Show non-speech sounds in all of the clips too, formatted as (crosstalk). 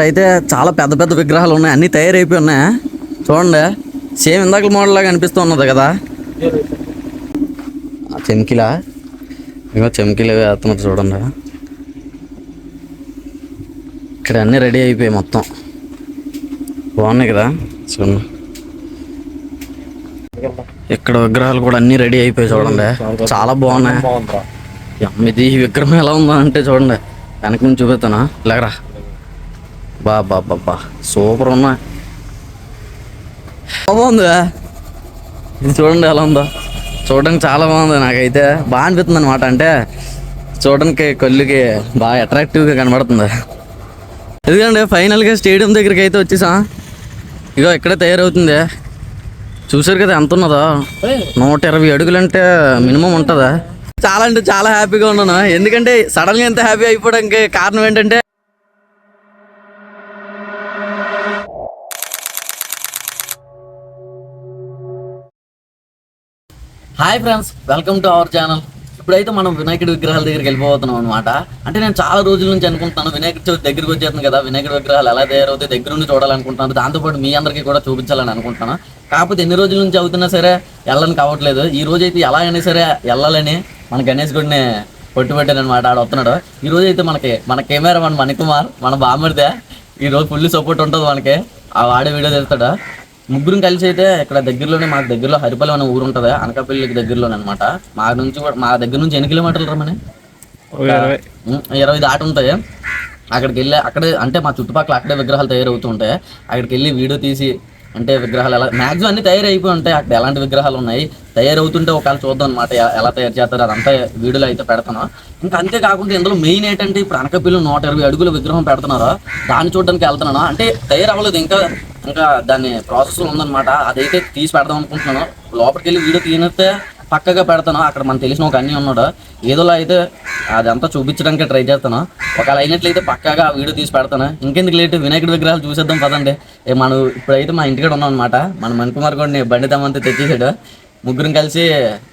ఇక్కడైతే చాలా పెద్ద పెద్ద విగ్రహాలు ఉన్నాయి. అన్నీ తయారైపోయి ఉన్నాయి. చూడండి. సేమ్ ఇందాక మోడల్ లాగా అనిపిస్తూ ఉన్నది కదా. ఆ చెమ్కిలా? ఇగో చెమ్కిలు వేస్తున్నారు చూడండి. ఇక్కడ అన్నీ రెడీ అయిపోయాయి మొత్తం. బాగున్నాయి కదా? చూడండి. ఇక్కడ విగ్రహాలు కూడా అన్నీ రెడీ అయిపోయాయి చూడండి. చాలా బాగున్నాయి. ఇది విగ్రహం ఎలా ఉందా అంటే చూడండి. వెనక నుంచి చూపిస్తానా. లేకరా? బా బా బా బా. సూపర్ ఉన్నా. బాగుందా? ఇది చూడండి ఎలా ఉందో. చూడడానికి చాలా బాగుంది నాకైతే. బాగా అనిపిస్తుంది అనమాట అంటే చూడడానికి కళ్ళుకి బాగా అట్రాక్టివ్గా కనబడుతుంది. ఎందుకంటే ఫైనల్గా స్టేడియం దగ్గరికి అయితే వచ్చేసా. ఇగో ఇక్కడే తయారవుతుంది. చూసారు కదా ఎంత ఉన్నదో? నూట ఇరవై అడుగులు అంటే మినిమం ఉంటుందా? చాలా అంటే చాలా హ్యాపీగా ఉన్నాను. ఎందుకంటే సడన్గా ఎంత హ్యాపీ అయిపోవడానికి కారణం ఏంటంటే hi friends welcome to our channel ఇప్పుడైతే మనం వినాయకుడి విగ్రహాల దగ్గరికి వెళ్ళిపోతున్నాం అనమాట అంటే నేను చాలా రోజుల నుంచి అనుకుంటున్నాను వినాయకుడి చవితి దగ్గరికి వచ్చేస్తుంది కదా వినాయకుడి విగ్రహాలు ఎలా తయారవుతాయి దగ్గర నుండి చూడాలనుకుంటున్నాను దాంతోపాటు మీ అందరికీ కూడా చూపించాలని అనుకుంటున్నాను. కాకపోతే ఎన్ని రోజుల నుంచి అవుతున్నా సరే వెళ్ళని కావట్లేదు. ఈ రోజు అయితే ఎలా అయినా సరే వెళ్ళాలని మన గణేష్ గుడిని పట్టుబట్టాను అనమాట ఆడ వస్తున్నాడు. ఈ రోజు అయితే మనకి మన కెమెరా మన మణికుమార్ మన బామ్మడితే ఈ రోజు ఫుల్ సపోర్ట్ ఉంటుంది మనకి. ఆ వాడే వీడియో చేస్తాడు ముగ్గురం కలిసి అయితే ఇక్కడ దగ్గరలోనే మాకు దగ్గరలో హరిపల్లి అనే ఊరు ఉంటుంది. అనకాపల్లికి దగ్గరలోనే అనమాట మా నుంచి మా దగ్గర నుంచి ఎన్ని కిలోమీటర్లు రమ్మని ఇరవై దాటి ఉంటాయి. అక్కడికి వెళ్ళి అక్కడే అంటే మా చుట్టుపక్కల అక్కడే విగ్రహాలు తయారవుతూ ఉంటాయి. అక్కడికి వెళ్ళి వీడియో తీసి అంటే విగ్రహాలు ఎలా మ్యాక్సిమం అన్ని తయారైపోయి ఉంటాయి. అక్కడ ఎలాంటి విగ్రహాలు ఉన్నాయి? తయారవుతుంటే ఒకవేళ చూద్దాం అనమాట ఎలా తయారు చేస్తారు? అదంతా వీడియోలో అయితే పెడతాను. ఇంకా అంతేకాకుండా ఇందులో మెయిన్ ఏంటంటే ఇప్పుడు అనకపిల్లు నూట ఇరవై అడుగుల విగ్రహం పెడుతున్నారు? దాన్ని చూడడానికి వెళ్తున్నాను? అంటే తయారవ్వలేదు. ఇంకా ఇంకా దాన్ని ప్రాసెస్ ఉందన్నమాట. అదైతే తీసి పెడదాం అనుకుంటున్నాను. లోపలికి వెళ్ళి వీడియో తీనిస్తే పక్కగా పెడతాను. అక్కడ మనకు తెలిసిన ఒక అన్నీ ఉన్నాడు. ఏదోలా అయితే అదంతా చూపించడానికి ట్రై చేస్తాను. ఒకవేళ అయినట్లయితే పక్కగా ఆ వీడియో తీసి పెడతాను. ఇంకెందుకు లేట్? వినాయకుడి విగ్రహాలు చూసేద్దాం పదండి. మనం ఇప్పుడైతే మా ఇంటికాడ ఉన్నాం అనమాట మన మణికుమార్ కూడా బండి తమ్మంతా తెచ్చేసాడు. ముగ్గురం కలిసి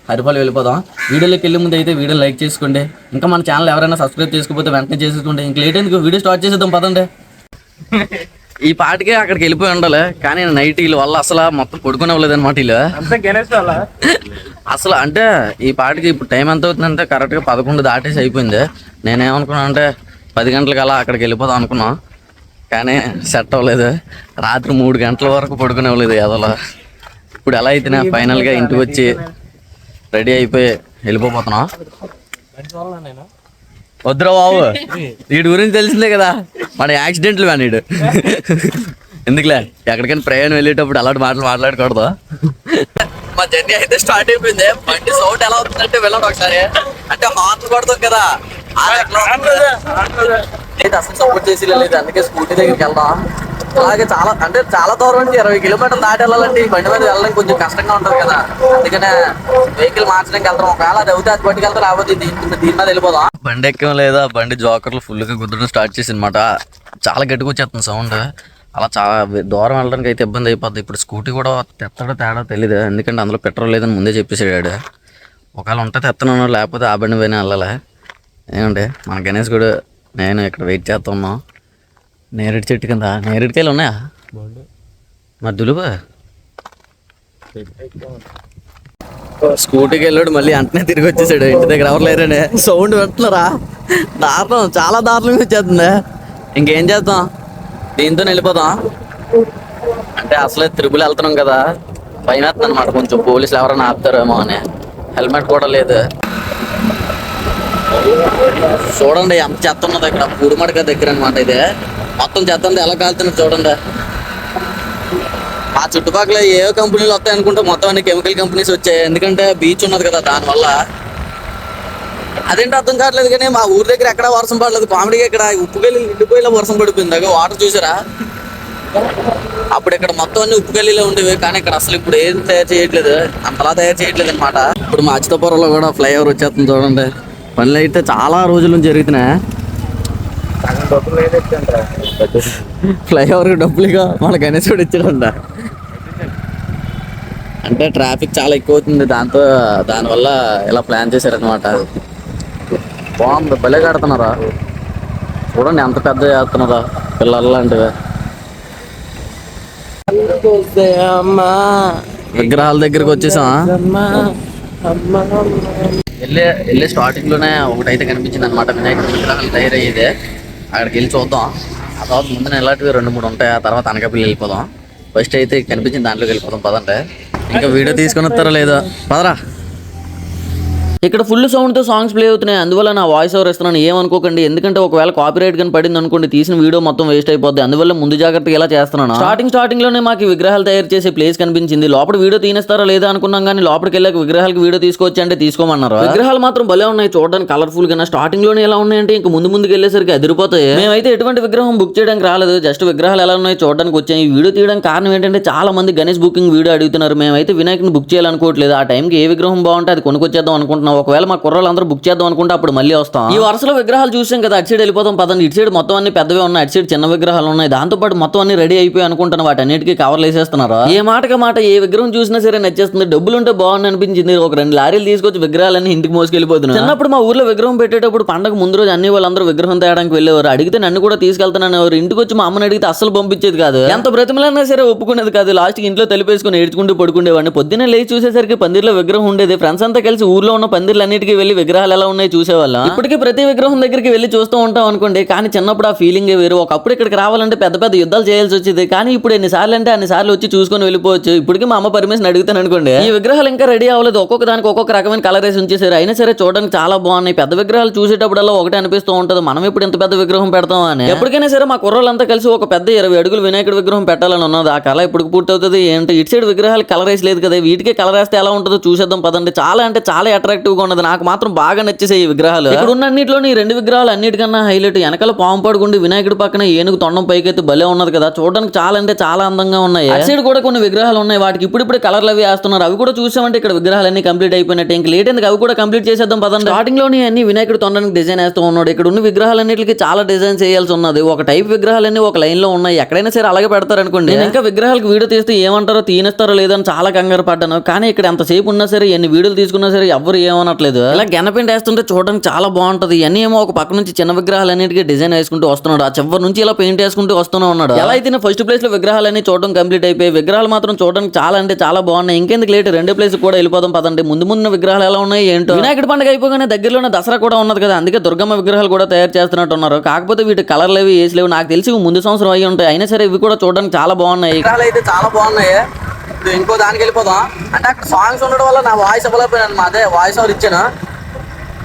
హరిపాలు వెళ్ళిపోదాం. వీడియోలోకి వెళ్ళే ముందు అయితే వీడియో లైక్ చేసుకోండి. ఇంకా మన ఛానల్ ఎవరైనా సబ్స్క్రైబ్ చేసుకోకపోతే వెంటనే చేసుకోండి ఇంక లేట్ ఎందుకు? వీడియో స్టార్ట్ చేసేద్దాం పదండి. (laughs) ఈ పాటికే అక్కడికి వెళ్ళిపోయి ఉండాలి. కానీ నైట్ వీళ్ళ వల్ల అసలు మొత్తం పడుకునే అవ్వలేదు అనమాట వీళ్ళు. అసలు అంటే ఈ పాటికి ఇప్పుడు టైం ఎంత అవుతుందంటే కరెక్ట్గా పదకొండు దాటేసి అయిపోయింది. నేనేమనుకున్నా అంటే పది గంటలకు అలా అక్కడికి వెళ్ళిపోదాం అనుకున్నాం. కానీ సెట్ అవ్వలేదు. రాత్రి మూడు గంటల వరకు పడుకునే అవ్వలేదు ఏదోలా ఇప్పుడు ఎలా అయితేనే ఫైనల్గా ఇంటికి వచ్చి రెడీ అయిపోయి వెళ్ళిపోతున్నాం నేను? వద్దురా బాబు. వీడి గురించి తెలిసిందే కదా. మన యాక్సిడెంట్లు వాడు వీడు. ఎందుకులే? ఎక్కడికైనా ప్రయాణం వెళ్ళేటప్పుడు అలాంటి మాటలు మాట్లాడకూడదు. మా జర్నీ అయితే స్టార్ట్ అయిపోయింది. బండి సౌండ్ ఎలా అవుతుందంటే వెళ్ళండి ఒకసారి. అంటే హార్న్ కొడతాం కదా. అసలు సపోర్ట్ చేసి లేదు. అందుకే స్కూటీ దగ్గరికి వెళ్దాం. అలాగే చాలా అంటే చాలా దూరం నుంచి ఇరవై కిలోమీటర్లు దాటి వెళ్ళాలంటే ఈ బండి మీద వెళ్ళడం కొంచెం కష్టంగా ఉంటుంది కదా. అందుకనే వెహికల్ మార్చడానికి వెళ్తాం. ఒకవేళ అది అవుతే అది పట్టుకెళ్తే లేకపోతే దీని దీని మీద వెళ్ళిపోదాం. బండి ఎక్కం లేదా? బండి జోకర్లు ఫుల్గా గుద్దడం స్టార్ట్ చేసి అనమాట చాలా గట్టిగా వచ్చేస్తుంది సౌండ్ అలా చాలా దూరం వెళ్ళడానికి అయితే ఇబ్బంది అయిపోద్ది. ఇప్పుడు స్కూటీ కూడా తెత్తడో తేడా తెలియదు ఎందుకంటే అందులో పెట్రోల్ లేదని ముందే చెప్పేసాడు ఒకవేళ ఉంటే తెత్తను లేకపోతే ఆ బండి పైన వెళ్ళాలి? ఏమంటే మన గణేష్ కూడా నేను ఇక్కడ వెయిట్ చేస్తున్నాం. నేరేడు చెట్టు కింద. నేరేడుకాయలు ఉన్నాయా? దులుపు. స్కూటీకి వెళ్ళాడు మళ్ళీ వెంటనే తిరిగి వచ్చేసాడు. ఇంటి దగ్గర ఎవరు లేరనే సౌండ్ వింటున్నారా దారుణం. చాలా దారుణంగా వచ్చేస్తుంది. ఇంకేం చేద్దాం? దీంతో వెళ్ళిపోదాం. అంటే అసలే తిరుపతి వెళ్తున్నాం కదా. భయం వేస్తుంది అనమాట కొంచెం పోలీసులు ఎవరైనా ఆపుతారేమో అని. హెల్మెట్ కూడా లేదు. చూడండి ఎంత చెత్త ఉన్నది ఇక్కడ. పూడిమడక దగ్గర అనమాట ఇది. మొత్తం చెత్తంతా ఎలా కాలుతున్నది చూడండి. ఆ చుట్టుపక్కల ఏ కంపెనీలు వస్తాయి అనుకుంటే మొత్తం అన్ని కెమికల్ కంపెనీస్ వచ్చాయి. ఎందుకంటే బీచ్ ఉన్నది కదా దానివల్ల. అదేంటి అర్థం కావట్లేదు కానీ మా ఊరి దగ్గర ఎక్కడ వర్షం పడలేదు. కామెడీగా ఇక్కడ ఉప్పుగల్లి నిండిపోయేలా వర్షం పడిపోయింది. దగ్గర వాటర్ చూసారా? అప్పుడు ఇక్కడ మొత్తం అన్ని ఉప్పుకెళ్ళిలో ఉండేవి. కానీ ఇక్కడ అసలు ఇప్పుడు ఏం తయారు చేయట్లేదు. అంతలా తయారు చేయట్లేదు అనమాట ఇప్పుడు మా అచ్యుతపురంలో కూడా ఫ్లైఓవర్ వచ్చేస్తుంది చూడండి. పనులు అయితే చాలా రోజుల నుంచి జరుగుతున్నాయి. ఫ్లైఓవర్ డబ్బులుగా మన గణేష్ కూడా ఇచ్చాడంట. అంటే ట్రాఫిక్ చాలా ఎక్కువ అవుతుంది దాంతో దానివల్ల ఇలా ప్లాన్ చేశారనమాట బాగుంది భలే కడుతున్నారా? చూడండి ఎంత పెద్ద చేస్తున్నారా పిల్లలు లాంటివి. అమ్మా విగ్రహాల దగ్గరికి వచ్చేసాం వెళ్ళే వెళ్ళే స్టార్టింగ్లోనే ఒకటైతే కనిపించింది అనమాట వినాయకుడి విగ్రహాలు తయారయ్యేదే. అక్కడికి వెళ్ళి చూద్దాం. ఆ తర్వాత ముందున ఇలాంటివి రెండు మూడు ఉంటాయి. ఆ తర్వాత అనకాపల్లి వెళ్ళిపోదాం. ఫస్ట్ అయితే కనిపించింది దాంట్లోకి వెళ్ళిపోదాం. పదంటే ఇంకా వీడియో తీసుకొని వస్తారో లేదో. పదరా. ఇక్కడ ఫుల్ సౌండ్తో సాంగ్స్ ప్లే అవుతున్నాయి. అందువల్ల నా వాయిస్ ఓవర్ ఇస్తున్నాను. ఏమనుకోకండి. ఎందుకంటే ఒకవేళ కాపీరైట్ కానీ పడింది అనుకోండి తీసిన వీడియో మొత్తం వేస్ట్ అయిపోద్ది. అందువల్ల ముందు జాగ్రత్తగా ఇలా చేస్తున్నాను? స్టార్టింగ్ స్టార్టింగ్లోనే మాకు విగ్రహాలు తయారు చేసే ప్లేస్ కనిపించింది. లోపల వీడియో తీనేస్తారా లేదా అనుకున్నాం కానీ లోపలికి వెళ్ళాక విగ్రహాలకు వీడియో తీసుకొచ్చి అంటే తీసుకోమన్నారు? విగ్రహాలు మాత్రం భలే ఉన్నాయి. చూడడానికి కలర్ఫుల్గా స్టార్టింగ్లోనే ఎలా ఉన్నాయంటే ఇంకా ముందు ముందుకు వెళ్ళేసరికి అదిరిపోతాయి. మేమైతే ఎటువంటి విగ్రహం బుక్ చేయడానికి రాలేదు. జస్ట్ విగ్రహాలు ఎలా ఉన్నాయి చూడడానికి వచ్చాయి ఈ వీడియో తీయడానికి కారణం ఏంటంటే చాలా మంది గణేష్ బుకింగ్ వీడియో అడుగుతున్నారు. మేమైతే వినాయకుని బుక్ చేయాలనుకోవట్లేదు. ఆ టైంకి ఏ విగ్రహం బాగుంటే అది కొనుక్కొచ్చేద్దాం అనుకుంటున్నాం. ఒకవేళ మా కుర్రాళ్ళు అందరూ బుక్ చేద్దాం అనుకుంటే అప్పుడు మళ్ళీ వస్తాం. ఈ వరుసలో విగ్రహాలు చూసాం కదా అటు సైడ్ వెళ్ళిపోతాం పదండి. ఇటు సైడ్ మొత్తం అన్ని పెద్దవే ఉన్నాయి. అటు సైడ్ చిన్న విగ్రహాలు ఉన్నాయి. దాంతో పాటు మొత్తం అన్ని రెడీ అయిపోయి అనుకుంటున్నాం వాటన్నిటికీ కవర్లు వేసేస్తున్నారు ఏ మాటకి మాట ఏ విగ్రహం చూసినా సరే నచ్చేస్తుంది. డబ్బులు ఉంటే బాగుంది అనిపించింది. ఒక రెండు లారీలు తీసుకొచ్చి విగ్రహాలన్నీ ఇంటికి మోసుకెళ్ళిపోతున్నాం. చిన్నప్పుడు మా ఊర్లో విగ్రహం పెట్టేటప్పుడు పండగ ముందు రోజు అన్ని వాళ్ళందరూ విగ్రహం తేయడానికి వెళ్ళేవారు. అడిగితే నన్ను కూడా తీసుకెళ్తానని ఎవరు. ఇంటికి వచ్చి మా అమ్మని అడిగితే అస్సలు పంపించేది కాదు. ఎంత బ్రతిమలైనా సరే ఒప్పుకునేది కాదు. లాస్ట్ ఇంట్లో తలిపేసుకుని ఏడ్చుకుంటూ పడుకునేవాడిని పొద్దున్నే లేచి చూసేసరికి పందిర్లో విగ్రహం ఉండేది. ఫ్రెండ్స్ అంతా కలిసి ఊర్లో ఉన్న పందిర్లన్నిటికీ వెళ్ళి విగ్రహాలు ఎలా ఉన్నాయి చూసేవాళ్ళం. ఇప్పటికీ ప్రతి విగ్రహం దగ్గరికి వెళ్ళి చూస్తూ ఉంటాం అనుకోండి కానీ చిన్నప్పుడు ఆ ఫీలింగ్ వేరు. ఒకప్పుడు ఇక్కడికి రావాలంటే పెద్ద పెద్ద యుద్ధాలు చేయాల్సి వచ్చేది. కానీ ఇప్పుడు ఎన్నిసార్లు అంటే అన్ని సార్లు వచ్చి చూసుకొని వెళ్ళిపోవచ్చు. ఇప్పటికీ మా అమ్మ పర్మిషన్ అడుగుతాను అనుకోండి. ఈ విగ్రహాలు ఇంకా రెడీ అవ్వలేదు. ఒక్కొక్క దానికి ఒక్కొక్క రకమైన కలర్ వేసి ఉంచేసారు అయినా సరే చూడడానికి చాలా బాగున్నాయి. పెద్ద విగ్రహాలు చూసేటప్పుడల్లా ఒకటే అనిపిస్తూ ఉంటుంది. మనం ఇప్పుడు ఇంత పెద్ద విగ్రహం పెడతాం అని. ఎప్పటికైనా సరే మా కుర్రోళ్ళంతా కలిసి ఒక పెద్ద ఇరవై అడుగులు వినాయకుడి విగ్రహం పెట్టాలని ఉన్నది. ఆ కళ ఇప్పుడు పూర్తవుతుంది ఏంటి? ఇటు సైడ్ విగ్రహాలు కలర్ వేసి లేదు కదా. వీటికి కలర్ వేస్తే ఎలా ఉంటుందో చూసేద్దాం పదండి. చాలా అంటే చాలా అట్రాక్టివ్ గా ఉన్నది. నాకు మాత్రం బాగా నచ్చేసాయి ఈ విగ్రహాలు. ఇక్కడ ఉన్న అన్నింటిలోని ఈ రెండు విగ్రహాలు అన్నిటికన్నా హైలైట్. వెనకాల పాము పడుకుండి వినాయకుడి పక్కన ఏనుగు తొండం పైకెత్తి భలే ఉన్నది కదా. చూడడానికి చాలా అంటే చాలా అందంగా ఉన్నాయి. అటు సైడ్ కూడా కొన్ని విగ్రహాలు ఉన్నాయి. వాటికి ఇప్పుడిప్పుడే కలర్లు అవి వేస్తున్నారు. అవి కూడా చూసామంటే ఇక్కడ విగ్రహాలు అన్ని కంప్లీట్ అయిపోయినట్టు. ఇంకా లేట్ ఎందుకు? అవి కూడా కంప్లీట్ చేసేద్దాం పదండి. స్టార్టింగ్లోని అన్ని వినాయకుడి తొండానికి డిజైన్ వేస్తూ ఉన్నాడు. ఇక్కడ ఉన్న విగ్రహాలన్నిటికి చాలా డిజైన్ చేయాల్సి ఉన్నది. ఒక టైప్ విగ్రహాలన్నీ ఒక లైన్లో ఉన్నాయి. ఎక్కడైనా సరే అలాగే పెడతారు అనుకోండి నేను ఇంకా విగ్రహాలకు వీడియో తీస్తే ఏమంటారో తీనేస్తారో లేదో అని చాలా కంగారు పడ్డాను. కానీ ఇక్కడ ఎంతసేపు ఉన్నా సరే ఎన్ని వీడియోలు తీసుకున్నా సరే ఎవరు ఏమనట్లేదు. ఇలా గెనపెంట్ వేస్తుంటే చూడడానికి చాలా బాగుంటది. ఇవన్నీ ఏమో ఒక పక్క నుంచి చిన్న విగ్రహాలన్నిటికీ డిజైన్ వేసుకుంటూ వస్తున్నాడు. ఆ చివరి నుంచి ఇలా పెయింట్ వేసుకుంటూ వస్తూనే ఉన్నాడు. ఎలా అయితే ఫస్ట్ ప్లేస్లో విగ్రహాలన్నీ చూడడం కంప్లీట్ అయిపోయి విగ్రహాలు మాత్రం చూడడానికి చాలా అంటే చాలా బాగున్నాయి. ఇంకెందుకు లేట్? రెండో ప్లేస్ కూడా వెళ్ళిపోదాం పదండి. ముందు ముందు విగ్రహాలు ఎలా ఉన్నాయి ఏంటో. వినాయకుడి పండుగ అయిపోగానే దగ్గరలోనే దసరా కూడా ఉన్నది కదా. అందుకే దుర్గమ్మ విగ్రహాలు కూడా తయారు చేస్తున్నట్టు ఉన్నారు కాకపోతే వీటి కలర్లు అవి వేసి లేవు. నాకు తెలిసి ముందు సంవత్సరం అయ్యి ఉంటాయి. అయినా సరే ఇవి కూడా చూడడానికి చాలా బాగున్నాయి. విగ్రహాలు అయితే చాలా బాగున్నాయి. ఇంకో దానికి వెళ్ళిపోదాం. అంటే అక్కడ సాంగ్స్ ఉండడం వల్ల నా వాయిస్ ఇవ్వలేకపోయాను అదే వాయిస్ ఓవర్ ఇచ్చాను.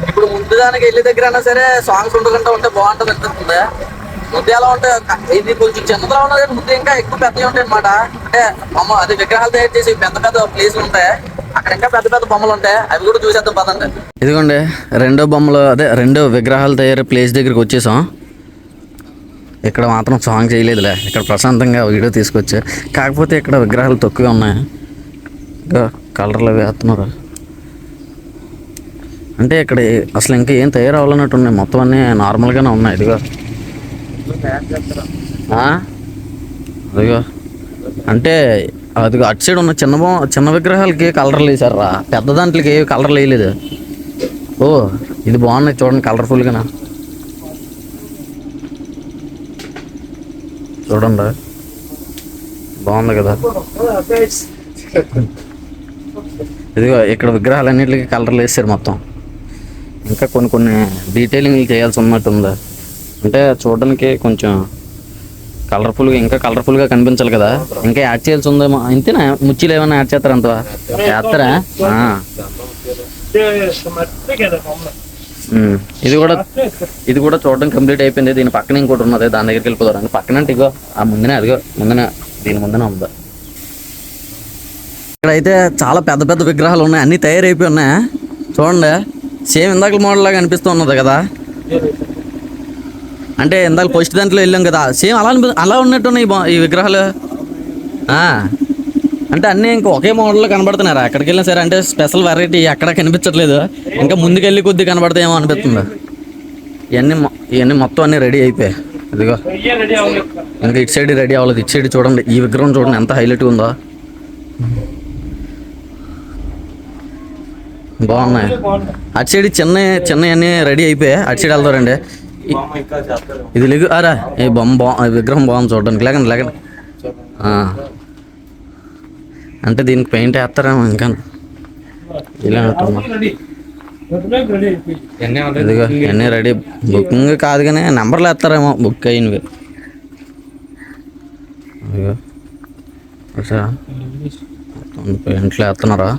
ఇప్పుడు ముందు దానికి వెళ్ళి దగ్గర అయినా సరే సాంగ్స్ ఉండకుండా ఉంటే బాగుంటుంది అనిపిస్తుంది. ముద్ద ఎలా ఉంటే ఇది కొంచెం చిన్నదిలో ఉన్నది కానీ ఇంకా ఎక్కువ పెద్దవి ఉంటాయి అనమాట అంటే బొమ్మ అది విగ్రహాలు తయారు చేసి పెద్ద పెద్ద ప్లేస్లు ఉంటాయి. అక్కడ ఇంకా పెద్ద పెద్ద బొమ్మలు ఉంటాయి. అవి కూడా చూసేద్దాం పదండి. ఇదిగోండి రెండో బొమ్మలు అదే రెండో విగ్రహాలు తయారు ప్లేస్ దగ్గరికి వచ్చేసాం. ఇక్కడ మాత్రం సాంగ్ చేయలేదులే. ఇక్కడ ప్రశాంతంగా వీడియో తీసుకొచ్చా. కాకపోతే ఇక్కడ విగ్రహాలు తక్కువే ఉన్నాయి. ఇంకా కలర్లు వేస్తున్నారు. అంటే ఇక్కడ అసలు ఇంకా ఏం తయారవ్వాలన్నట్టు ఉన్నాయి మొత్తం అన్నీ నార్మల్గానే ఉన్నాయి. ఇదిగో. అదిగో అంటే అదిగో అటు సైడ్ ఉన్న చిన్న బొమ్మ చిన్న విగ్రహాలకి కలర్లు వేసారా పెద్ద దాంట్లోకి ఏ కలర్లు వేయలేదు. ఓ ఇది బాగున్నాయి చూడండి కలర్ఫుల్గానా చూడండి బాగుంది కదా ఇదిగో ఇక్కడ విగ్రహాలన్నింటికి కలర్లు వేసారు మొత్తం ఇంకా కొన్ని కొన్ని డీటెయిలింగ్ చేయాల్సి ఉన్నట్టుంది అంటే చూడడానికి కొంచెం కలర్ఫుల్గా ఇంకా కలర్ఫుల్గా కనిపించాలి కదా ఇంకా యాడ్ చేయాల్సి ఉందేమో అంతేనా ముచ్చిలు ఏమైనా యాడ్ చేస్తారా అంత చేస్తారా ఇది కూడా ఇది కూడా చూడడం కంప్లీట్ అయిపోయింది. దీని పక్కన ఇంకోటి ఉన్నది. దాని దగ్గరికి వెళ్ళిపోతారు పక్కన అంటే ఇగో ఆ ముందునే అదిగో ముందునే దీని ముందునే ఉందా. ఇక్కడైతే చాలా పెద్ద పెద్ద విగ్రహాలు ఉన్నాయి. అన్ని తయారైపోయి ఉన్నాయి. చూడండి. సేమ్ ఇందాక మోడల్ లాగా అనిపిస్తూ ఉన్నది కదా. అంటే ఇందాక ఫస్ట్ దాంట్లో వెళ్ళాం కదా. సేమ్ అలా అనిపి అలా ఉన్నట్టు ఉన్నాయి ఈ విగ్రహాలు. ఆ. అంటే అన్నీ ఇంకా ఒకే మోడల్లో కనబడుతున్నారు అక్కడికి వెళ్ళినా సరే అంటే స్పెషల్ వెరైటీ ఎక్కడ కనిపించట్లేదు. ఇంకా ముందుకెళ్ళి కొద్ది కనబడతాయేమో అనిపిస్తుంది. ఇవన్నీ ఇవన్నీ మొత్తం అన్నీ రెడీ అయిపోయాయి. ఇదిగో. ఇంకా ఇటు సైడ్ రెడీ అవ్వలేదు. ఇటు సైడ్ చూడండి. ఈ విగ్రహం చూడండి. ఎంత హైలైట్ ఉందో. బాగున్నాయి. అటు సైడ్ చిన్న చిన్న అన్నీ రెడీ అయిపోయాయి. అటు సైడ్ వెళ్తారండి ఇది లిగు అరా ఈ బొమ్మ బా ఈ విగ్రహం బాగుంది చూడడానికి. లేకండి లేకండి. అంటే దీనికి పెయింట్ వేస్తారేమో ఇంకా. ఇలా ఇదిగో అన్నీ రెడీ. బుకింగ్ కాదు కానీ నెంబర్లు వేస్తారేమో బుక్ అయినవి. అదిగో చూసారా? మొత్తం పెయింట్లు వేస్తున్నారా?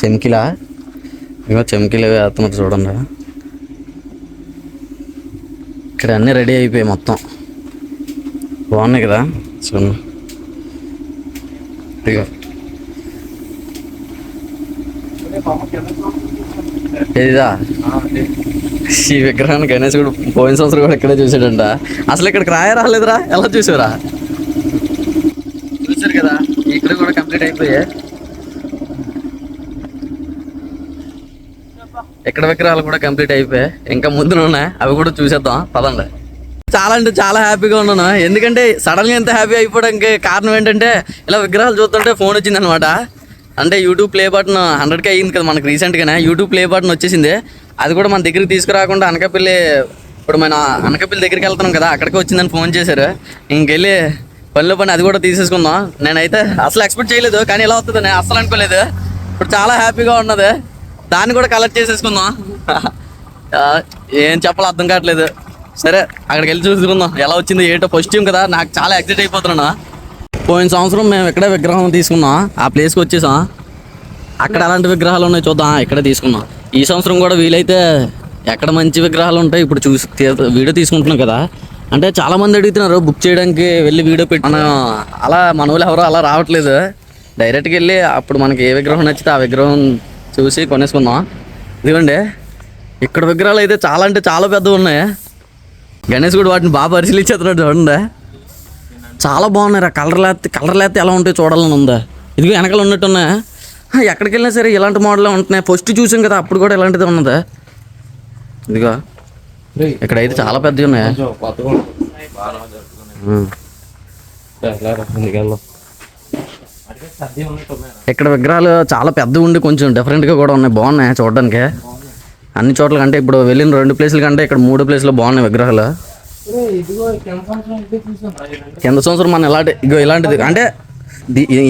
చెమ్కిలా? చెంకిలా ఇగో వేస్తున్నారు చూడండి. ఇక్కడ అన్నీ రెడీ అయిపోయాయి మొత్తం. బాగున్నాయి కదా? చూడండి. ఇదిగో ఏదిదా ఈ విగ్రహాన్ని గణేష్ కూడా పోయిన సంవత్సరం కూడా ఇక్కడే చూసాడంట. అసలు ఇక్కడికి రాయ రాలేదురా? ఎలా చూసారా చూసారు కదా ఇక్కడ కూడా కంప్లీట్ అయిపోయాయి ఇక్కడ విగ్రహాలు కూడా కంప్లీట్ అయిపోయాయి. ఇంకా ముందు ఉన్నాయి అవి కూడా చూసేద్దాం. పదండి. చాలా అంటే చాలా హ్యాపీగా ఉన్నాను. ఎందుకంటే సడన్గా ఎంత హ్యాపీ అయిపోవడానికి కారణం ఏంటంటే ఇలా విగ్రహాలు చూస్తుంటే ఫోన్ వచ్చింది అనమాట అంటే యూట్యూబ్ ప్లే బటన్ హండ్రెడ్కి అయ్యింది కదా మనకి రీసెంట్గానే. యూట్యూబ్ ప్లే బటన్ వచ్చేసింది. అది కూడా మన దగ్గరికి తీసుకురాకుండా అనకాపల్లి ఇప్పుడు మన అనకాపల్లి దగ్గరికి వెళ్తున్నాం కదా అక్కడికి వచ్చిందని ఫోన్ చేశారు. ఇంకెళ్ళి పనిలో పని అది కూడా తీసేసుకుందాం. నేనైతే అసలు ఎక్స్పెక్ట్ చేయలేదు కానీ ఎలా వస్తుంది నేను అసలు అనుకోలేదు. ఇప్పుడు చాలా హ్యాపీగా ఉన్నది. దాన్ని కూడా కలెక్ట్ చేసేసుకుందాం. (laughs) ఏం చెప్పాలో అర్థం కావట్లేదు. సరే అక్కడికి వెళ్ళి చూసుకుందాం. ఎలా వచ్చింది ఏంటో ఫస్ట్ టైం కదా. నాకు చాలా ఎక్సైట్ అయిపోతున్నా పోయిన సంవత్సరం మేము ఇక్కడే విగ్రహం తీసుకున్నాం. ఆ ప్లేస్కి వచ్చేసాం. అక్కడ అలాంటి విగ్రహాలు ఉన్నాయి చూద్దాం. ఇక్కడే తీసుకున్నాం. ఈ సంవత్సరం కూడా వీలైతే ఎక్కడ మంచి విగ్రహాలు ఉంటాయి ఇప్పుడు చూసి వీడియో తీసుకుంటున్నాం కదా. అంటే చాలా మంది అడుగుతున్నారు బుక్ చేయడానికి వెళ్ళి వీడియో పెట్టి మనం అలా మన వాళ్ళు ఎవరో అలా రావట్లేదు. డైరెక్ట్గా వెళ్ళి అప్పుడు మనకి ఏ విగ్రహం నచ్చితే ఆ విగ్రహం చూసి కొనేసుకుందాం. ఇదిగోండి. ఇక్కడ విగ్రహాలు అయితే చాలా అంటే చాలా పెద్దవి ఉన్నాయి. గణేష్ కూడా వాటిని బాగా పరిశీలించేస్తున్నాడు చూడండి. చాలా బాగున్నాయి రా కలర్ లేకపోతే కలర్ లేకపోతే ఎలా ఉంటాయి చూడాలని ఉందా. ఇదిగో వెనకాల ఉన్నట్టున్నా ఎక్కడికి వెళ్ళినా సరే ఇలాంటి మోడల్ ఉంటున్నాయి. ఫస్ట్ చూసాం కదా అప్పుడు కూడా ఇలాంటిది ఉన్నది. ఇదిగో. ఇక్కడైతే చాలా పెద్దవి ఉన్నాయి? ఇక్కడ విగ్రహాలు చాలా పెద్దవి ఉండి కొంచెం డిఫరెంట్గా కూడా ఉన్నాయి. బాగున్నాయి చూడడానికి. అన్ని చోట్ల కంటే ఇప్పుడు వెళ్ళిన రెండు ప్లేసుల కంటే ఇక్కడ మూడు ప్లేసులు బాగున్నాయి విగ్రహాలు. కింద సంవత్సరం మనం ఇలాంటి ఇగో ఇలాంటిది. అంటే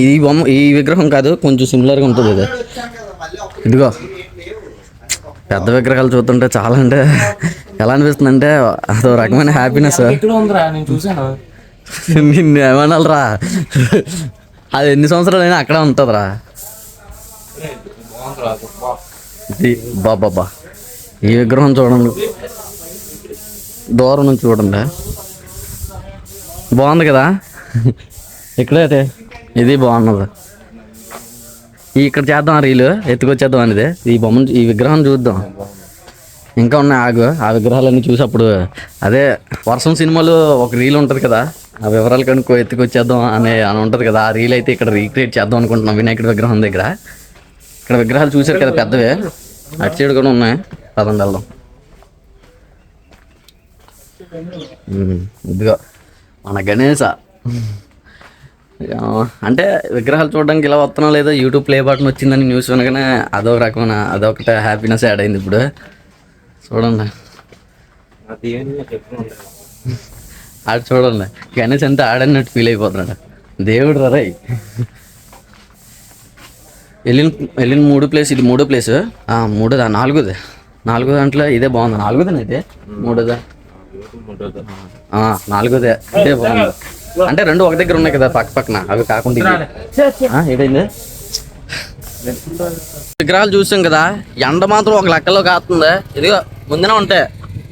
ఈ బొమ్మ ఈ విగ్రహం కాదు కొంచెం సిమిలర్గా ఉంటుంది ఇది. ఇదిగో. పెద్ద విగ్రహాలు చూస్తుంటే చాలా అంటే ఎలా అనిపిస్తుంది అంటే అదో రకమైన హ్యాపీనెస్ నిన్ను ఏమనాలరా? అది ఎన్ని సంవత్సరాలు అయినా అక్కడే ఉంటుందిరా. బాబా ఈ విగ్రహం చూడండి. దూరం నుంచి చూడండి. బాగుంది కదా? ఇక్కడైతే ఇది బాగున్నది. ఈ ఇక్కడ చేద్దాం రీలు? ఎత్తుకొచ్చేద్దాం అనేది ఈ బొమ్మ ఈ విగ్రహం చూద్దాం. ఇంకా ఉన్నాయి ఆగు. ఆ విగ్రహాలన్నీ చూసి అప్పుడు అదే వర్షం సినిమాలో ఒక రీల్ ఉంటుంది కదా? ఆ వివరాలు కనుక్కో ఎత్తుకొచ్చేద్దాం అనే అని ఉంటుంది కదా? ఆ రీల్ అయితే ఇక్కడ రీక్రియేట్ చేద్దాం అనుకుంటున్నాం వినాయకుడి విగ్రహం దగ్గర. ఇక్కడ విగ్రహాలు చూశారు కదా పెద్దవే? అటు సైడ్ కూడా ఉన్నాయి. పదండి వెళ్దాం. ఇదిగో మన గణేశ. అంటే విగ్రహాలు చూడడానికి ఇలా వస్తున్నాం లేదా? యూట్యూబ్ ప్లే బటన్ వచ్చిందని న్యూస్ వినగానే అదొక రకమైన అదొకటి హ్యాపీనెస్ యాడ్ అయింది ఇప్పుడు. చూడండి. ఆడు చూడండి. గణేష్ అంతా ఆడన్నట్టు ఫీల్ అయిపోతున్నాడు. దేవుడు రై వెళ్ళిన వెళ్ళిన మూడు ప్లేస్ ఇది మూడో ప్లేస్ మూడోదా? నాలుగోది. నాలుగో దాంట్లో ఇదే బాగుంది. నాలుగోదే అయితే మూడోదా? నాలుగోదే. ఇదే బాగుంది. అంటే రెండు ఒక దగ్గర ఉన్నాయి కదా పక్క పక్కన. అవి కాకుండా ఇది. ఏదైంది? విగ్రహాలు చూసాం కదా ఎండ మాత్రం ఒక లెక్కలో కాస్తుంది ఇదిగో ముందునే ఉంటాయి.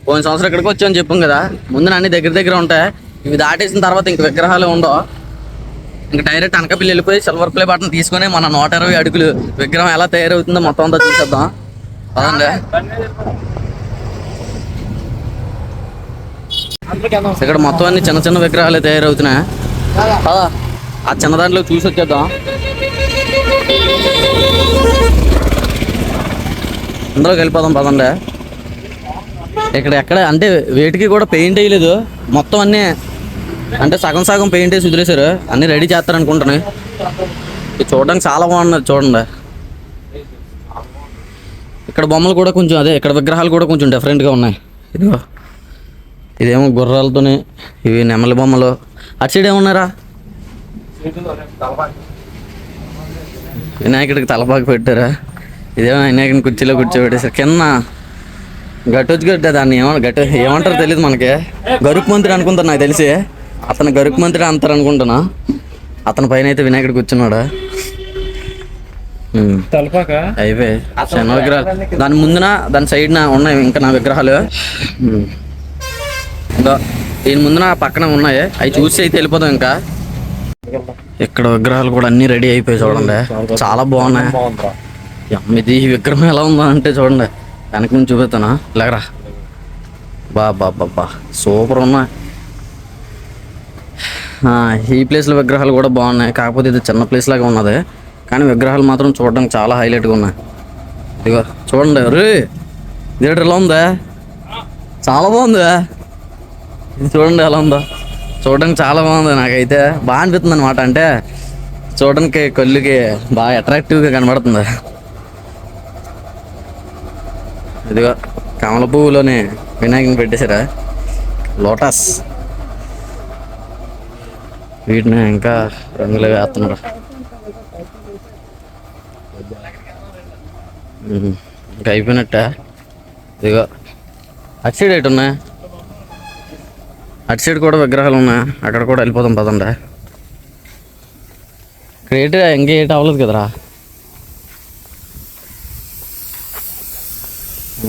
పోయిన సంవత్సరం ఇక్కడికి వచ్చామని చెప్పాం కదా ముందున అన్ని దగ్గర దగ్గర ఉంటాయి. ఇవి దాటేసిన తర్వాత ఇంక విగ్రహాలు ఉండవు. ఇంకా డైరెక్ట్ అనకపల్లి వెళ్ళిపోయి సిల్వర్ ప్లే బటన్ తీసుకొని మన నూట ఇరవై అడుగులు విగ్రహం ఎలా తయారవుతుందో మొత్తం అంతా చూసేద్దాం. పదండి. ఇక్కడ మొత్తం అన్ని చిన్న చిన్న విగ్రహాలు తయారవుతున్నాయి. కదా ఆ చిన్న దాంట్లో చూసి వచ్చేద్దాం. అందరూ వెళ్ళిపోదాం పదండి. ఇక్కడ ఎక్కడ అంటే వేటికి కూడా పెయింట్ వేయలేదు మొత్తం అన్నీ అంటే సగం సగం పెయింట్ వేసి వదిలేశారు. అన్నీ రెడీ చేస్తారు అనుకుంటున్నాయి. ఇది చూడడానికి చాలా బాగున్నది చూడండి. ఇక్కడ బొమ్మలు కూడా కొంచెం అదే ఇక్కడ విగ్రహాలు కూడా కొంచెం డిఫరెంట్గా ఉన్నాయి. ఇదిగో. ఇదేమో గుర్రాలతోనే ఇవి నెమలి బొమ్మలు. అటు సైడ్ ఏమున్నారా వినాయకుడికి తలపాకు పెట్టారా? ఇదేమో వినాయకుడిని కుర్చీలో కూర్చోబెట్టేశారు. కింద గట్టొచ్చు గట్ట దాన్ని ఏమో గట్ట ఏమంటారో తెలియదు మనకి. గరుకు మంత్రి అనుకుంటారు నాకు తెలిసి. అతను గరుకు మంత్రి అంటారు అనుకుంటున్నా. అతని పైన అయితే వినాయకుడు కూర్చున్నాడు. తలపాక? అయిపోయి చిన్న విగ్రహాలు దాని ముందున దాని సైడ్న ఉన్నాయి ఇంకా నా విగ్రహాలు. ఇదో దీని ముందున పక్కన ఉన్నాయి. అవి చూసి అయితే వెళ్ళిపోతాం ఇంకా. ఇక్కడ విగ్రహాలు కూడా అన్ని రెడీ అయిపోయాయి చూడండి. చాలా బాగున్నాయి. ఇది విగ్రహం ఎలా ఉందా అంటే చూడండి. వెనక నుంచి చూపిస్తానా లేకరా. బా బా బా. సూపర్ ఉన్నాయి. ఈ ప్లేస్లో విగ్రహాలు కూడా బాగున్నాయి. కాకపోతే ఇది చిన్న ప్లేస్ లాగా ఉన్నది. కానీ విగ్రహాలు మాత్రం చూడడానికి చాలా హైలైట్గా ఉన్నాయి. ఇదిగో చూడండి. రే థియేటర్ ఎలా ఉందా? చాలా బాగుందా? ఇది చూడండి ఎలా ఉందా. చూడడానికి చాలా బాగుంది నాకైతే. బాగా అనిపిస్తుంది అనమాట అంటే చూడడానికి కళ్ళుకి బాగా అట్రాక్టివ్గా కనబడుతుంది. ఇదిగో కమల పువ్వులోనే వినాయకుని పెట్టేశారా? లోటస్. వీటిని ఇంకా రంగులు వేస్తున్నారు. ఇంకా అయిపోయినట్ట? ఇదిగో. అటు సైడ్ ఎటు ఉన్నాయి? అటు సైడ్ కూడా విగ్రహాలు ఉన్నాయి. అక్కడ కూడా వెళ్ళిపోతాం పదండి క్రియేట్ ఎంగేట్ అవ్వలేదు కదరా.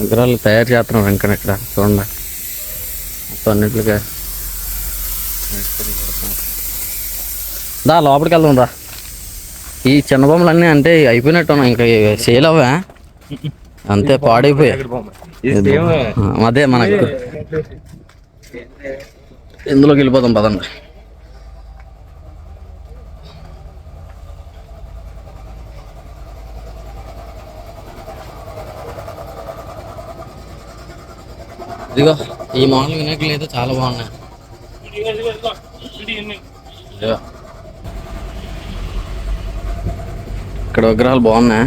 విగ్రహాలు తయారు చేస్తున్నారు ఇంకా ఇక్కడ. చూడండి. మొత్తం అన్నిట్లుగా దా లోపలికి వెళ్దాం రా. ఈ చిన్న బొమ్మలన్నీ అంటే అయిపోయినట్టు ఇంకా సేల్ అవ్వా అంతే పాడైపోయాయి. అదే మనకు. ఇందులోకి వెళ్ళిపోతాం పదండి. ఇదిగో ఈ మామూలు వినాయకులు అయితే చాలా బాగున్నాయి ఇదిగో. ఇక్కడ విగ్రహాలు బాగున్నాయి.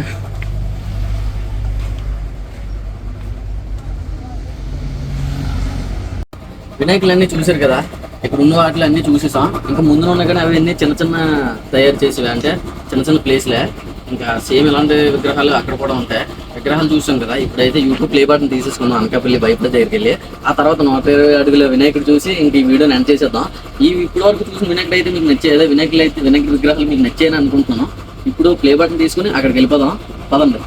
వినాయకులు అన్ని చూసారు కదా? ఇక్కడ ఉన్న వాటిలో అన్ని చూసేసాం. ఇంకా ముందు ఉన్న కానీ అవి చిన్న చిన్న తయారు చేసేవి అంటే చిన్న చిన్న ప్లేస్లే ఇంకా సేమ్ ఇలాంటి విగ్రహాలు అక్కడ కూడా ఉంటాయి. విగ్రహాలు చూసాం కదా? ఇప్పుడైతే యూట్యూబ్ ప్లే బటన్ తీసేసుకున్నాం అనకాపల్లి బైపల దగ్గరికి వెళ్ళి ఆ తర్వాత నూట ఇరవై అడుగుల వినాయకుడు చూసి ఇంక ఈ వీడియోని ఎండ్ చేసేద్దాం. ఈ ఇప్పటి వరకు చూసిన వినాయకుడు అయితే మీకు నచ్చేదా? వినాయకులు అయితే వినాయకుడి విగ్రహాలు మీకు నచ్చాయని అనుకుంటున్నాను. ఇప్పుడు ప్లే బటన్ తీసుకుని అక్కడికి వెళ్ళిపోదాం. పదండి.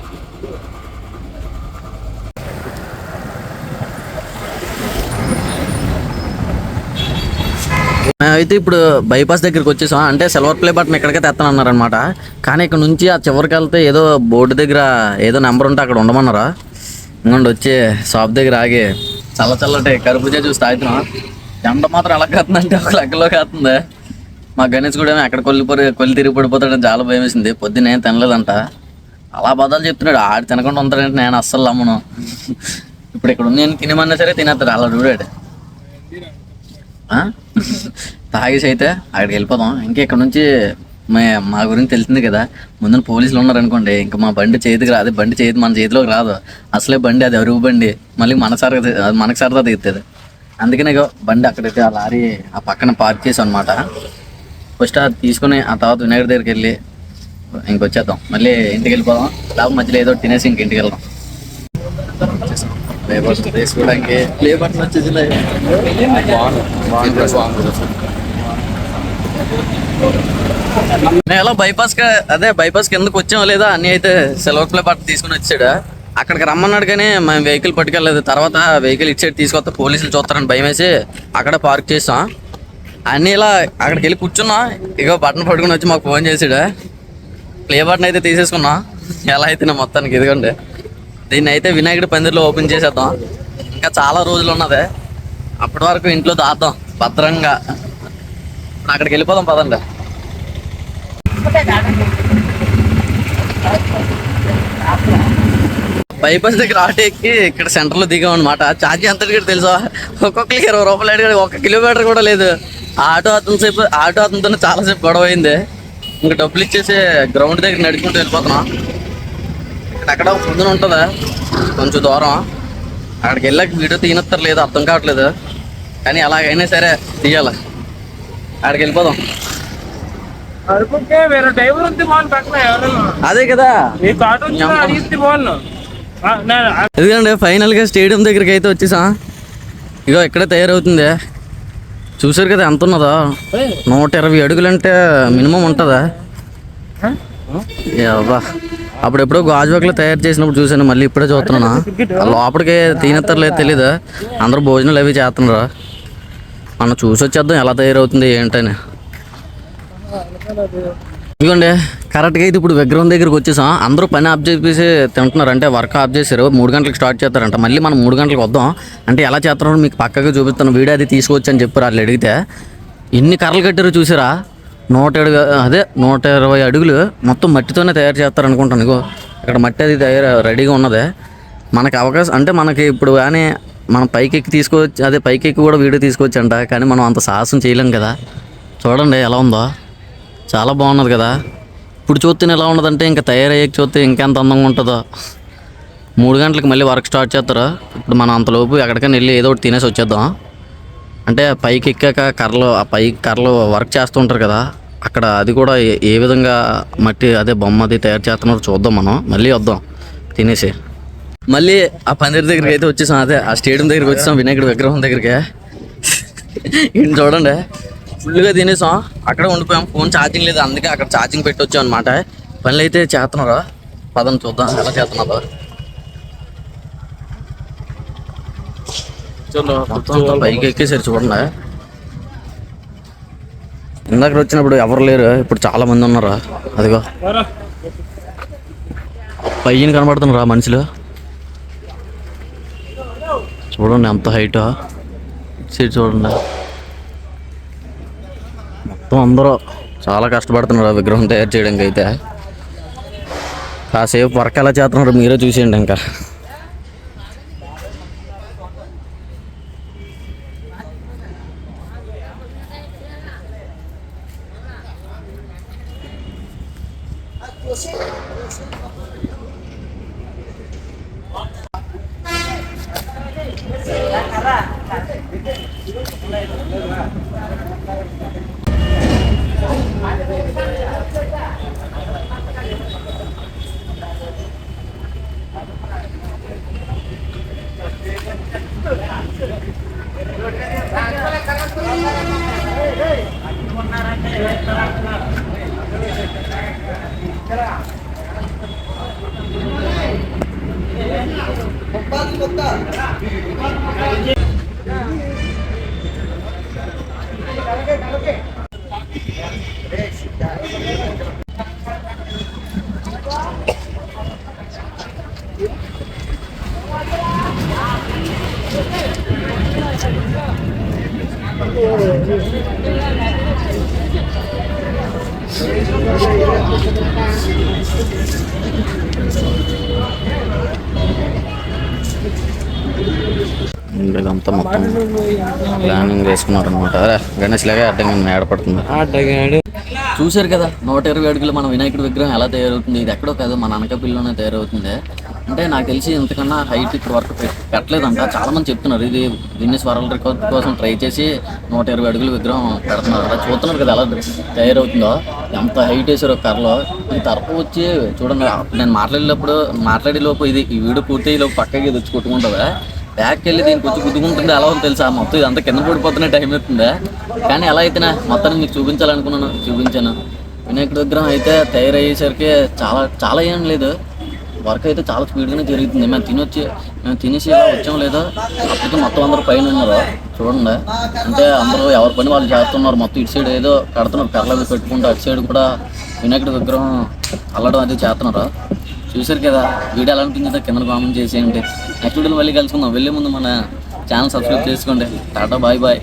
మేమైతే ఇప్పుడు బైపాస్ దగ్గరికి వచ్చేసాం. అంటే సిల్వర్ ప్లే బటన్ ఇక్కడికే తెస్తానన్నారు కానీ ఇక్కడ నుంచి ఆ చివరికి వెళ్తే ఏదో బోర్డు దగ్గర ఏదో నెంబర్ ఉంటే అక్కడ ఉండమన్నారా? ఇంకోండి వచ్చి షాప్ దగ్గర ఆగి చల్ల చల్లటి కరుపుజా చూసి తాగుతున్నాం. ఎండ మాత్రం ఎలా కాస్తుందంటే ఒక లెక్కలో కాస్తుంది మా గణేష్ కూడా ఏమో ఎక్కడ కొల్లిపోయి కొల్లి తిరిగి పడిపోతాడని చాలా భయం వేసింది. పొద్దున్న ఏం తినలేదంట. అలా బదాలు చెప్తున్నాడు. ఆడు తినకుండా ఉంటాడంటే నేను అస్సలు నమ్మను. ఇప్పుడు ఇక్కడ నేను తినమన్నా సరే తినేస్తాడు. అలా చూడాడు. తాగేసి అయితే అక్కడికి వెళ్ళిపోదాం. ఇంకా ఇక్కడ నుంచి మే మా గురించి తెలిసింది కదా. ముందున పోలీసులు ఉన్నారు అనుకోండి ఇంకా మా బండి చేతికి రాదు. బండి చేతి మన చేతిలోకి రాదు. అసలే బండి అది అరువు బండి. మళ్ళీ మన సర అది మనకు సరదా దిగుతుంది. అందుకనే బండి అక్కడైతే ఆ లారీ ఆ పక్కన పార్క్ చేసాం అనమాట ఫస్ట్ అది తీసుకుని ఆ తర్వాత వినాయకుడి దగ్గరికి వెళ్ళి ఇంకొచ్చేద్దాం మళ్ళీ ఇంటికి వెళ్ళిపోదాం. లేకపోతే మధ్యలో ఏదో తినేసి ఇంక ఇంటికి వెళ్దాం. ప్లే తీసుకోవడానికి ప్లే వచ్చేసి నేను ఎలా బైపాస్ అదే బైపాస్ ఎందుకు వచ్చాం లేదా అన్ని అయితే సెలవు ప్లే బటన్ తీసుకుని వచ్చాడు? అక్కడికి రమ్మన్నాడు కానీ మేము వెహికల్ పట్టుకెళ్ళలేదు. తర్వాత వెహికల్ ఇచ్చేది తీసుకొస్తే పోలీసులు చూస్తారని భయం వేసి అక్కడ పార్క్ చేసాం. అన్నీ ఇలా అక్కడికి వెళ్ళి కూర్చున్నా. ఇగో బటన్ పట్టుకుని వచ్చి మాకు ఫోన్ చేసాడు. ప్లే బటన్ అయితే తీసేసుకున్నా. ఎలా అయితే నా మొత్తానికి ఇదిగోండి. దీన్ని అయితే వినాయకుడి పందిరిలో ఓపెన్ చేసేద్దాం. ఇంకా చాలా రోజులు ఉన్నది. అప్పటి వరకు ఇంట్లో దాద్దాం. భద్రంగా. అక్కడికి వెళ్ళిపోదాం పదండి. బైపాస్ దగ్గర ఆటో ఎక్కి ఇక్కడ సెంటర్లో దిగాం అనమాట ఛార్జ్ ఎంత అడిగాడు తెలుసా? ఒక్కొక్కరికి ఇరవై రూపాయలు అడిగాడు. ఒక కిలోమీటర్ కూడా లేదు. ఆ ఆటో అతని సేపు ఆటో అతనితో చాలాసేపు గొడవ అయింది. ఇంకా డబ్బులు ఇచ్చేసి గ్రౌండ్ దగ్గర నడుచుకుంటూ వెళ్ళిపోతున్నాం. ఇక్కడ అక్కడ పొద్దున ఉంటుందా? కొంచెం దూరం. అక్కడికి వెళ్ళాక వీడియో తీనత్తరు లేదు అర్థం కావట్లేదు. కానీ అలాగైనా సరే తీయాలి. అక్కడికి వెళ్ళిపోదాం. అదే కదా. ఎందుకంటే ఫైనల్గా స్టేడియం దగ్గరికి అయితే వచ్చేసా? ఇగో ఇక్కడే తయారవుతుంది? చూసారు కదా ఎంత ఉన్నదో? నూట ఇరవై అడుగులు అంటే మినిమం ఉంటుందా? అబ్బా అప్పుడెప్పుడో గాజువాకలో తయారు చేసినప్పుడు చూసాను మళ్ళీ ఇప్పుడే చూస్తున్నాను? ఆ లోపలికి తీనెత్తరు లేదు తెలీదు? అందరూ భోజనాలు అవి చేస్తున్నారు? మనం చూసి వచ్చేద్దాం ఎలా తయారవుతుంది ఏంటని. ఇదిగోండి కరెక్ట్గా అయితే ఇప్పుడు విగ్రహం దగ్గరికి వచ్చేసాం. అందరూ పని ఆఫ్ చేసి తింటున్నారు. అంటే వర్క్ ఆఫ్ చేశారు. మూడు గంటలకు స్టార్ట్ చేస్తారంట. మళ్ళీ మనం మూడు గంటలకు వద్దాం. అంటే ఎలా చేస్తారో మీకు పక్కగా చూపిస్తాను. వీడియో అది తీసుకొచ్చి అని చెప్పారు వాళ్ళు అడిగితే. ఎన్ని కర్రలు కట్టారో చూసారా? నూట అడుగు అదే నూట ఇరవై అడుగులు మొత్తం మట్టితోనే తయారు చేస్తారనుకుంటాను. ఇగో ఇక్కడ మట్టి అది తయారు రెడీగా ఉన్నదే. మనకి అవకాశం అంటే మనకి ఇప్పుడు కానీ మనం పైకి ఎక్కి తీసుకోవచ్చు అదే పైకి ఎక్కి కూడా వీడియో తీసుకోవచ్చు అంట కానీ మనం అంత సాహసం చేయలేం కదా. చూడండి ఎలా ఉందో. చాలా బాగున్నది కదా. ఇప్పుడు చూస్తేనే ఎలా ఉన్నదంటే ఇంకా తయారయ్యాక చూస్తే ఇంకెంత అందంగా ఉంటుందో. మూడు గంటలకు మళ్ళీ వర్క్ స్టార్ట్ చేస్తారు. ఇప్పుడు మనం అంతలోపు ఎక్కడికైనా వెళ్ళి ఏదో ఒకటి తినేసి వచ్చేద్దాం. అంటే పైకి ఎక్కాక కర్రలు ఆ పై కర్రలు వర్క్ చేస్తుంటారు కదా. అక్కడ అది కూడా ఏ- విధంగా మట్టి అదే బొమ్మ అది తయారు చేస్తున్నారో చూద్దాం మనం. మళ్ళీ వద్దాం. తినేసి. మళ్ళీ ఆ పందిరి దగ్గరికి అయితే వచ్చేసాం. అదే ఆ స్టేడియం దగ్గరికి వచ్చేసాం. వినాయకుడి విగ్రహం దగ్గరికి. ఈయన (laughs) చూడండి. ఫుల్గా తినేసాం. అక్కడ ఉండిపోయాం. ఫోన్ ఛార్జింగ్ లేదు. అందుకే అక్కడ ఛార్జింగ్ పెట్టి వచ్చాం అనమాట పనులు అయితే చేస్తున్నారా? పదం చూద్దాం. ఎలా చేస్తున్నారో? మొత్తం పైకి ఎక్కేసారు చూడండి. ఇందాక వచ్చినప్పుడు ఎవరు లేరు. ఇప్పుడు చాలా మంది ఉన్నారు? అదిగో. పైన కనబడుతున్నారా మనుషులు? చూడండి ఎంత హైట్ సైడ్ చూడండి. మొత్తం అందరూ చాలా కష్టపడుతున్నారు ఆ విగ్రహం తయారు చేయడానికి అయితే. కాసేపు వర్క్ ఎలా చేస్తున్నారు మీరే చూసేయండి ఇంకా. ఇదంతా మొత్తం ప్లానింగ్ వేసుకున్నారు అనమాట గణేష్ లాగా అడ్డంగా ఏడపడుతుంది ఆటగాడు చూశారు కదా నూట ఇరవై అడుగులు మన వినాయకుడి విగ్రహం ఎలా తయారవుతుంది? ఇది ఎక్కడో కాదు మన అనకాపల్లిలోనే తయారవుతుంది. అంటే నాకు తెలిసి ఇంతకన్నా హైట్ ఇక్కడ వరకు పెట్- పెట్టలేదంట. చాలా మంది చెప్తున్నారు ఇది గిన్నెస్ వరల్డ్ రికార్డ్ కోసం ట్రై చేసి నూట ఇరవై అడుగుల విగ్రహం పెడుతున్నారు అలా చూస్తున్నారు కదా ఎలా తయారవుతుందో. ఎంత హైట్ వేసారో కర్రలో. ఈ తరపు వచ్చి చూడండి నేను మాట్లాడేటప్పుడు మాట్లాడే లోపు ఇది ఈ వీడియో పూర్తి లోపు పక్కకి కొట్టుకుంటుందా? బ్యాక్ వెళ్ళి దీనికి కొంచెం గుద్దుకుంటుంది ఎలా ఉంది తెలుసా? మొత్తం ఇదంతా కింద పడిపోతున్న టైం అవుతుందా? కానీ ఎలా అయితేనే మొత్తాన్ని మీకు చూపించాలనుకున్నాను చూపించాను. వినాయకుడి విగ్రహం అయితే తయారయ్యేసరికి చాలా చాలా ఏం లేదు. వర్క్ అయితే చాలా స్పీడ్గానే జరుగుతుంది. మేము తినొచ్చి మేము తినేసి ఇలా వచ్చాం లేదో అప్పటికి మొత్తం అందరూ పైన ఉన్నారు. చూడండి. అంటే అందరూ ఎవరి పని వాళ్ళు చేస్తున్నారు. మొత్తం ఇటు సైడ్ ఏదో కడుతున్నారు. కర్రలు అవి పెట్టుకుంటూ అటు సైడ్ కూడా వినాయకుడి విగ్రహం అల్లడం అది చేస్తున్నారు. చూశారు కదా? వీడియో ఎలా అనిపించిందో కింద కామెంట్ చేసేయండి. నెక్స్ట్ వీడియోలో మళ్ళీ కలుసుకుందాం. వెళ్ళే ముందు మన ఛానల్ సబ్స్క్రైబ్ చేసుకోండి. Tata bye bye.